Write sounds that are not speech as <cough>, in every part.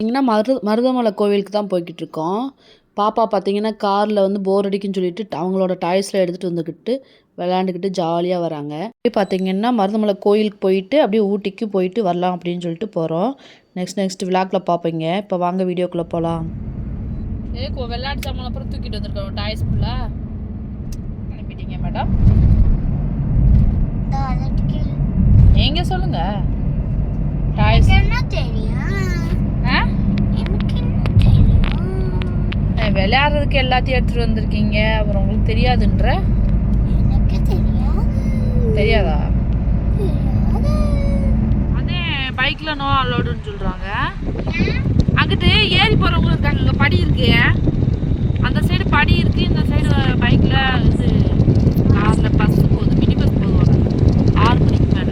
பார்த்தீங்கன்னா மருத மருதமலை கோவிலுக்கு தான் போய்கிட்டு இருக்கோம் பாப்பா பார்த்தீங்கன்னா காரில் வந்து போர் அடிக்குன்னு சொல்லிட்டு அவங்களோட டாய்ஸ்லாம் எடுத்துகிட்டு வந்துக்கிட்டு விளையாண்டுக்கிட்டு ஜாலியாக வராங்க. அப்படியே பார்த்தீங்கன்னா மருதமலை கோயிலுக்கு போயிட்டு அப்படியே ஊட்டிக்கு போயிட்டு வரலாம் அப்படின்னு சொல்லிட்டு போகிறோம் நெக்ஸ்ட் நெக்ஸ்ட் விளாக்ல பார்ப்பீங்க இப்போ வாங்க வீடியோக்குள்ளே போகலாம் ஏ விளையாட்டு சாமான் அப்புறம் தூக்கிட்டு வந்திருக்கோம் டாய்ஸ் ஃபுல்லாக அனுப்பிட்டீங்க மேடம் எங்க சொல்லுங்க? டாய்ஸ் என்ன தெரியும் ஆ எனக்கு என்ன தெரியும் அஹ் விளையாடுறதுக்கு எல்லாத்தையும் எடுத்துட்டு வந்திருக்கீங்க. அப்புறம் உங்களுக்கு தெரியாதுன்ற? தெரியாதா. அதே பைக்ல நோ அலோடுன்னு சொல்றாங்க. அங்கிட்டு ஏறி போறவங்க இருக்காங்க படி இருக்கு. அந்த சைடு படி இருக்கு இந்த சைடு பைக்ல இது கார்ல பஸ் போகுது மினி பஸ் போகுது ஆறு மணிக்கு மேல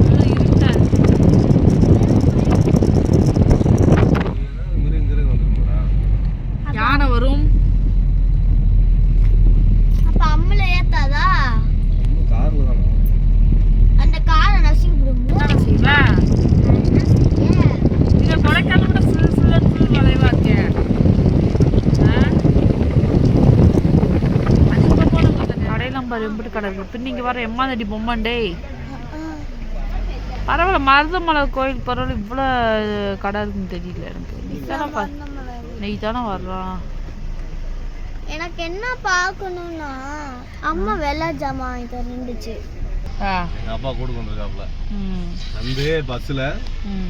உள்ள இருட்டா இருக்கு. யானை வரும் அப்ப அம்மல ஏத்தாதா அந்த காரை நசுங்கி விடுங்களா என்ன செய்வேன் இங்க கொடைக்கானல் கூட ஃபுல் ஃபுல் அண்ட் ஃபுல் வளைவா இருக்கே ஆ? அது இப்ப போனோம் அந்த கடையெல்லாம் பாரு எம்பிட்டு கடை இருக்கு பின்ன இங்க வர எம்மாந்தடி பொம்மன் டேய் பரவாயில்ல மருதமலை கோயில் பரவாயில்ல இவ்வளோ கடை இருக்குன்னு தெரியல எனக்கு. நீ தானே பா நீ தானே வர்றான் எனக்கு என்ன பார்க்கணும்னா அம்மா வெள்ளை ஜாமான் ஆ. எங்கள் அப்பா கூட கொண்டிருக்காப்புல. ம். வந்து பஸ்ஸில்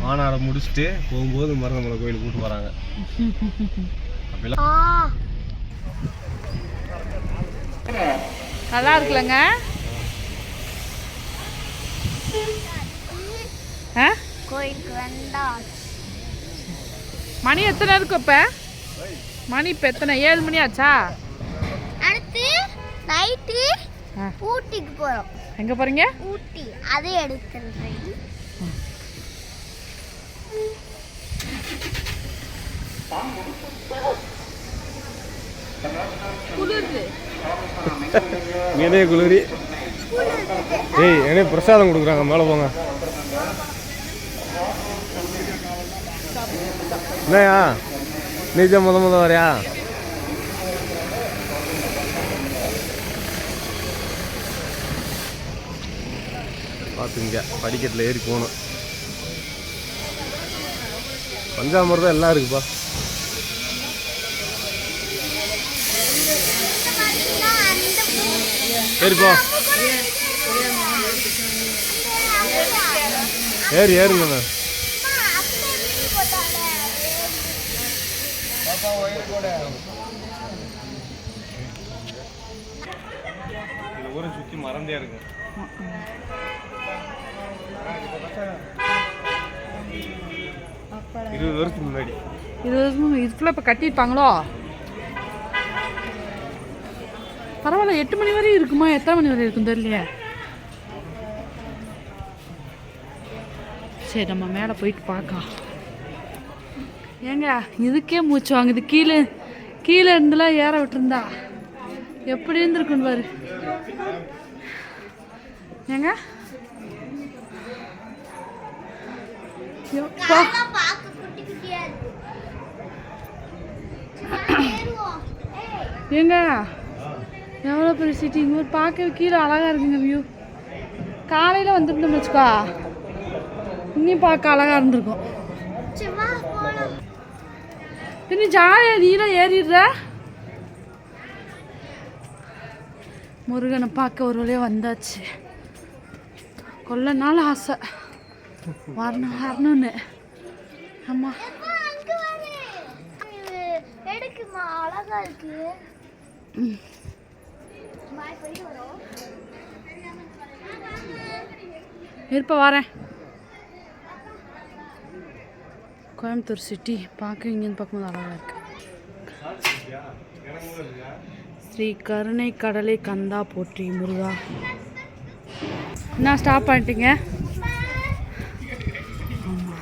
மாநாடை முடிச்சுட்டு போகும்போது மருதமலை கோயிலுக்கு கூட்டு வராங்க. <laughs> அப்படிலாம் ஆ. நல்லா இருக்குல்லங்க. மணி எத்தனை இருக்கு இப்போ மணி இப்போ எத்தனை? ஏழு மணி ஆச்சா? அடுத்து நைட்டு. ஊட்டிக்கு போறோம். எங்கே போகிறீங்க ஊட்டி. அதை எடுத்துறேன் குளிருது. மீனே குளிரி? ஏய் எனக்கு பிரசாதம் கொடுக்குறாங்க மேலே போங்க. என்னையா நீச்சம் முத முத வரையா? பார்த்துங்க படிக்கட்டில் ஏறி போகணும். பஞ்சாமிரதம் எல்லாம் இருக்குப்பா. ஏறிப்போ. ஏறி இதில் ஊரை சுற்றி மறந்தே இருக்கு இருபது வருஷத்துக்கு முன்னாடி. இருபது வருஷம் இதுக்குள்ளே இப்போ கட்டியிருப்பாங்களோ? பரவாயில்ல எட்டு மணி வரையும் இருக்குமா? எத்தனை மணி வரை இருக்கும் தெரியலையே. சரி நம்ம மேலே போயிட்டு பார்க்கலாம் ஏங்க இதுக்கே மூச்சு வாங்குது. கீழே கீழே இருந்துலாம் ஏற விட்டுருந்தா. எப்படி இருந்திருக்குன்னு பாரு. ஏங்க? ஏங்க? எவ்வளோ பெரிய சிட்டி இங்கே பார்க்க கீழே அழகாக இருக்குங்க வியூ காலையில் வந்துருந்தோம் வச்சுக்கோ. இன்னும் பார்க்க அழகாக இருந்திருக்கும். பின்ன ஜாலியாக நீலாம் ஏறிடுற. முருகனை பார்க்க ஒரு வழியாக வந்தாச்சு. கொல்ல நாள் ஆசை. வரணும் வரணும்னு. ஆமாம் எடுக்குமா? அழகா இருக்கு. இருப்ப வரேன். கோயம்புத்தூர் சிட்டி பார்க்க இங்கேருந்து பார்க்கும்போது அழகாக இருக்கு. ஸ்ரீ கருணை கடலை கந்தா போற்றி முருகா. என்ன ஸ்டாப் பண்ணிட்டீங்க? ஆமாம்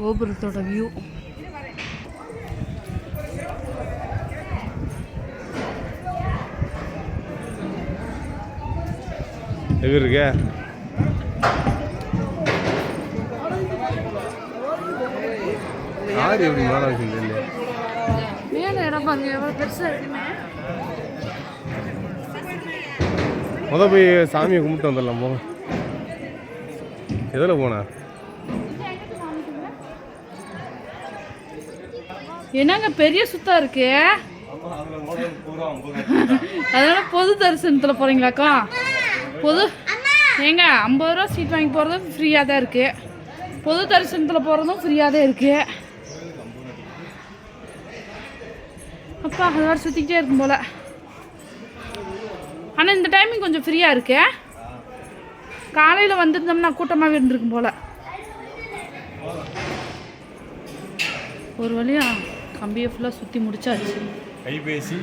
கோபுரத்தோட வியூ எப்படி இருக்க? ஆறு எப்படி மேலே வச்சுன்னு தெரியல மேலே இடம் பாருங்க எவ்வளோ பெருசாக இருக்குமே. முத போய் சாமியை கும்பிட்டு வந்துடலாம் போங்க. எதில் போனா? என்னங்க பெரிய சுத்தா இருக்கு? அதனால பொது தரிசனத்தில் போறீங்களாக்கா? பொது ஏங்க ஐம்பது ரூபா சீட் வாங்கி போகிறதும் ஃப்ரீயாக தான் இருக்கு. பொது தரிசனத்தில் போகிறதும் ஃப்ரீயாக தான் இருக்கு. அப்பா அது வேறு சுற்றிக்கிட்டே இருக்கும் போல. ஆனால் இந்த டைமிங் கொஞ்சம் ஃப்ரீயாக இருக்கு. காலையில் வந்திருந்தோம்னா கூட்டமாகவே இருந்திருக்கும் போல. ஒரு வழியா? கம்பியை ஃபுல்லாக சுற்றி முடிச்சாச்சு. கைபேசி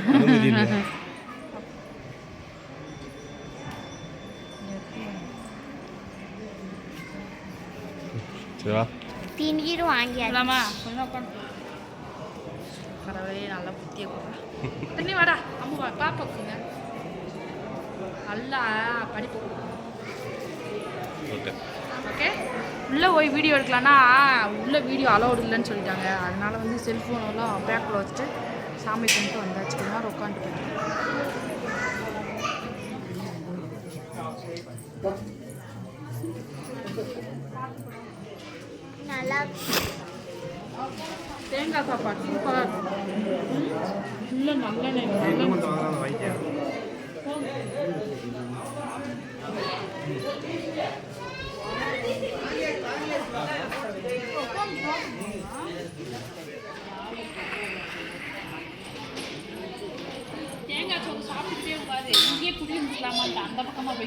சரிவா உட்காந்து கடவுளே நல்லா புத்திய கொடுறா தண்ணி வாடா. அம்மா வா பாப்பாக்குங்க நல்லா படிப்பு. ஓகே. ஓகே? உள்ளே போய் வீடியோ எடுக்கலான்னா உள்ளே வீடியோ அலௌடு இல்லைன்னு சொல்லிட்டாங்க. அதனால வந்து செல்ஃபோனெல்லாம் பேக்கில் வச்சுட்டு சாமி கும்பிட்டு வந்தாச்சு. கொஞ்ச நேரம் உட்காந்துட்டு நல்லா தேங்காய் சாப்பாடு சூப்பராக இருக்கும். இல்லை நல்லெண்ணெய் நல்லெண்ணெய். உட்காரு இங்கேயே குடி இருந்துக்கலாமான்ட்டு அந்த பக்கமாக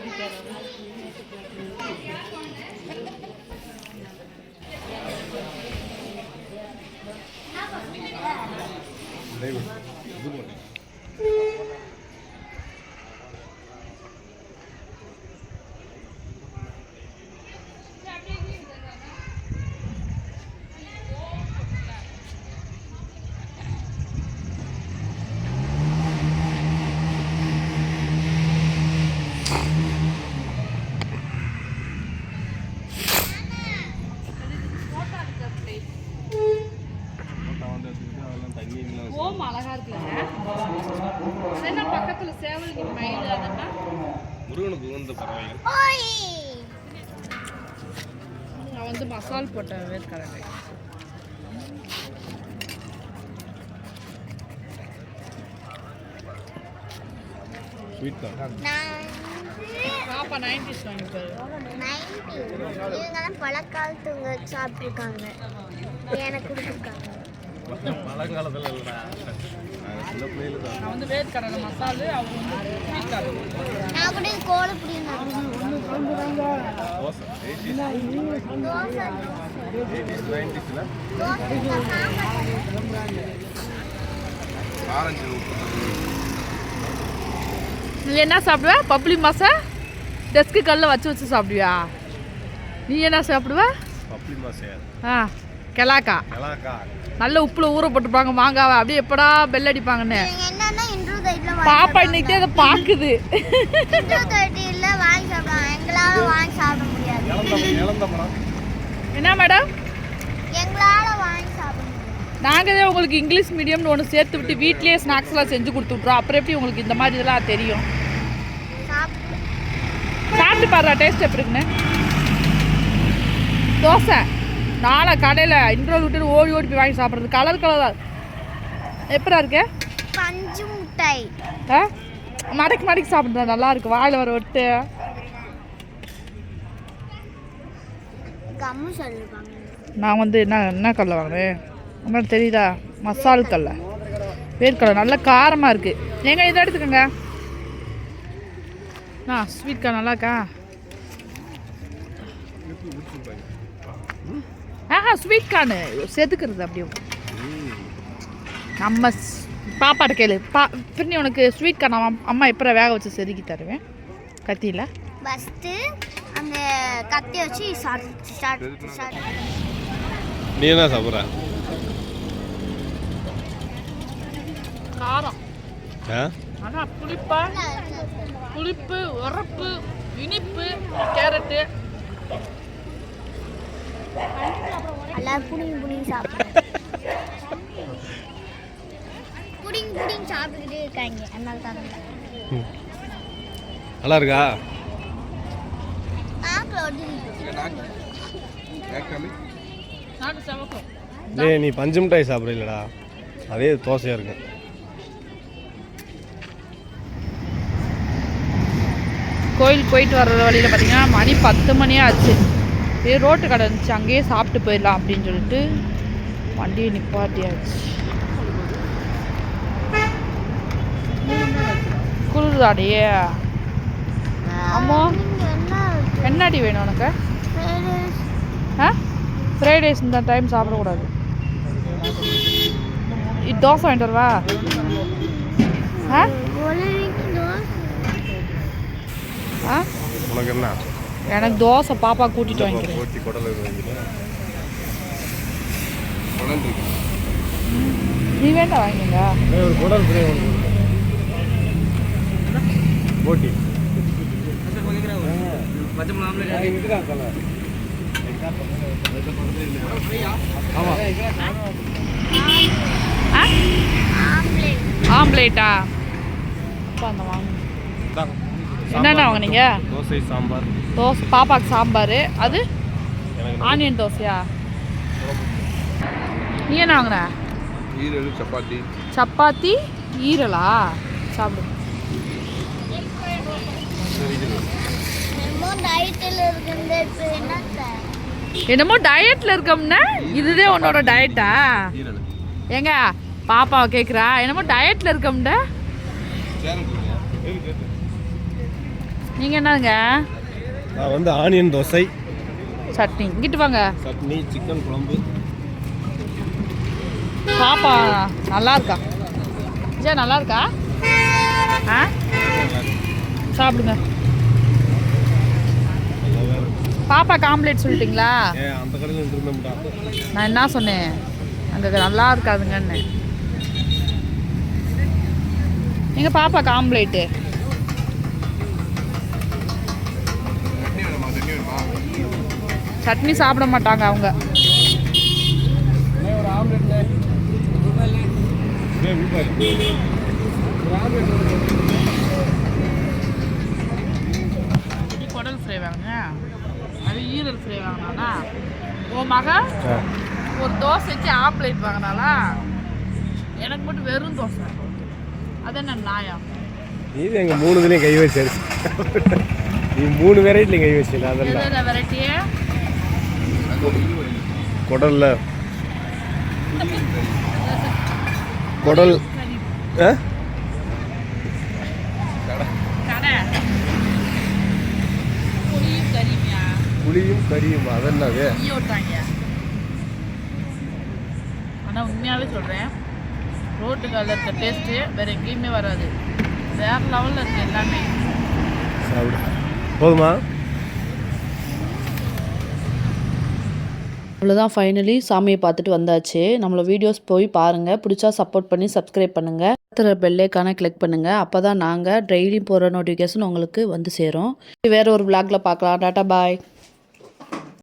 நான் வந்து மசால் போட்ட வேர்க்கடலை. ஸ்வீட் தான். நான் பாப்பா நைன்டிஸ் வாங்கிப்பாரு நைன்டி இவங்க தான் சாப்பிட்ருக்காங்க எனக்கு கொடுத்துருக்காங்க. மழை காலத்தில் இல்லைடா சின்ன பிள்ளையில தான் நான் வந்து வேர்க்கடலை மசாலு அவங்க வந்து ஸ்வீட் கடலை நான் கூட கோலப்பொடி தோசை. எயிட்டிஸ் எயிட்டிஸ் நைன்டிஸில் ஆரஞ்சு நீ என்ன சாப்பிடுவ? பப்ளி மாசா? டெஸ்க்கு கல்ல வச்சு வச்சு சாப்பிடுவியா? நீ என்ன சாப்பிடுவ? பப்ளி மாசையா? ஆ. கெலாக்கா. நல்ல உப்புல ஊற போட்டுருப்பாங்க மாங்காவை. அப்படியே எப்படா பெல் அடிப்பாங்கன்னு. பாப்பா இன்னைக்கு அதை பாக்குது என்ன மேடம் எங்களால் வாங்கி சாப்பிட முடியாது. நாங்கள் தான் உங்களுக்கு இங்கிலீஷ் மீடியம்னு ஒன்று சேர்த்து விட்டு வீட்லேயே ஸ்நாக்ஸ்லாம் செஞ்சு கொடுத்துட்றோம் அப்புறம் எப்படி உங்களுக்கு இந்த மாதிரி இதெல்லாம் தெரியும்? சாப்பிட்டு சாப்பிட்டு பாருடா டேஸ்ட் எப்படி இருக்குன்னு. தோசை. நாளை கடையில் இன்ட்ரோல் விட்டுட்டு ஓடி ஓடி போய் வாங்கி சாப்பிட்றது. கலர் கலராக எப்படா இருக்கு? பஞ்சு முட்டை ஆ? மடக்கி மடக்கி சாப்பிட்றது நல்லா இருக்கு. வாயில் வர விட்டு சொல்லிருப்பாங்க நான் வந்து என்ன என்ன கடலை வாங்கினேன் உங்களுக்கு தெரியுதா? மசால் கடலை வேர்க்கடலை. நல்ல காரமாக இருக்குது ஏங்க இதை எடுத்துக்கோங்க. ஆ ஸ்வீட் கார்ன் நல்லாக்கா ஆஹா ஸ்வீட் கார்னு செதுக்கிறது அப்படியே நம்ம ஸ்- பாப்பாட்ட கேளு. பா பின்னி உனக்கு ஸ்வீட் கார்ன் அம்மா அம்மா எப்போ வேக வச்சு செதுக்கி தருவேன்? கத்தியில்? ஃபஸ்ட்டு அந்த கத்தி வச்சு ஷார்ட் ஷார்ட் ஷார்ட் நீ என்ன சாப்பிட்ற? காரம். ஆனால் புளிப்பா? புளிப்பு உரப்பு இனிப்பு கேரட்டு. எல்லாரும் புடிங்க புடிங்க சாப்பிடுங்க. புடிங்க புடிங்க சாப்பிட்டுக்கிட்டே இருக்காங்க. அதனால தான் நல்லா இருக்கா? டேய் நீ பஞ்சு மிட்டாய் சாப்பிட்றீங்களடா அதே தோசையாக இருக்கு. கோயில் போயிட்டு வர்ற வழியில் பார்த்தீங்கன்னா மணி பத்து மணியே ஆச்சு. சரி ரோட்டு கடை இருந்துச்சு அங்கேயே சாப்பிட்டு போயிடலாம் அப்படின்னு சொல்லிட்டு வண்டியை நிப்பாட்டியாச்சு குளிர்தாடியே. அம்மா என்னடி வேணும் உனக்கு? ஆ? ஃப்ரைட் ரைஸ் இந்த டைம் சாப்பிடக்கூடாது. இது தோசை வாங்கிட்டு வரவா? ஆ ஆ? உனக்கு என்ன? எனக்கு தோசை பாப்பா கூட்டிட்டு வாங்கிக்கிறேன். நீ வேண்டாம் வாங்கிங்க ஒரு குடல் போட்டி. ஆம்லேட்டா? என்னென்ன வாங்குனீங்க? தோசை சாம்பார். தோசை பாப்பாக்கு சாம்பார். அது ஆனியன் தோசையா? நீ என்ன வாங்குன? ஈரல் சப்பாத்தி. சப்பாத்தி ஈரலா? சாப்பிடு. என்னமோ டயட்ல இருக்கோம்னா? இதுதே உன்னோட டயட்டா ஏங்க பாப்பாவை கேட்குறா என்னமோ டயட்ல இருக்கோம்டா நீங்கள் என்னங்க? நான் வந்து ஆனியன் தோசை. சட்னி. இங்கிட்டு வாங்க. சட்னி சிக்கன் குழம்பு. பாப்பா நல்லா இருக்கா ஜே நல்லா இருக்கா ஆ? சாப்பிடுங்க. பாப்பாக்கு ஆம்லேட் சொல்லிட்டீங்களா? நான் என்ன சொன்னேன்? அங்கே நல்லா இருக்காதுங்கன்னு எங்கள் பாப்பாக்கு ஆம்லேட்டு சட்னி சாப்பிட மாட்டாங்க அவங்க. குடல் ஃப்ரை வாங்க அது ஈரல் ஃப்ரை வாங்கினானா உன் மக ஒரு தோசைக்கு ஆம்லேட் வாங்கினாலா எனக்கு மட்டும் வெறும் தோசை. அது என்ன நியாயம் நீ எங்க மூணு இதுலையும் கை வச்சு நீ மூணு வெரைட்டிலையும் கை வச்சில அதெல்லாம். வெரைட்டியே குடல்ல. குடல் புளியும் கறியும் அதென்னது ஆனால் உண்மையாகவே சொல்கிறேன் ரோட்டு கல்ல இருக்க டேஸ்ட்டு வேறு எங்கேயுமே வராது. வேறு லெவலில் இருக்குது எல்லாமே. போதுமா? அவ்வளோதான் ஃபைனலி சாமியை பார்த்துட்டு வந்தாச்சு. நம்மளோட வீடியோஸ் போய் பாருங்கள் பிடிச்சா சப்போர்ட் பண்ணி சப்ஸ்கிரைப் பண்ணுங்கள் பக்கத்தில் பெல்லைக்கான கிளிக் பண்ணுங்கள் அப்போ தான் நாங்கள் டெய்லி போகிற நோட்டிஃபிகேஷன் உங்களுக்கு வந்து சேரும். வேறு ஒரு விளாகில் பார்க்கலாம். டாட்டா பாய்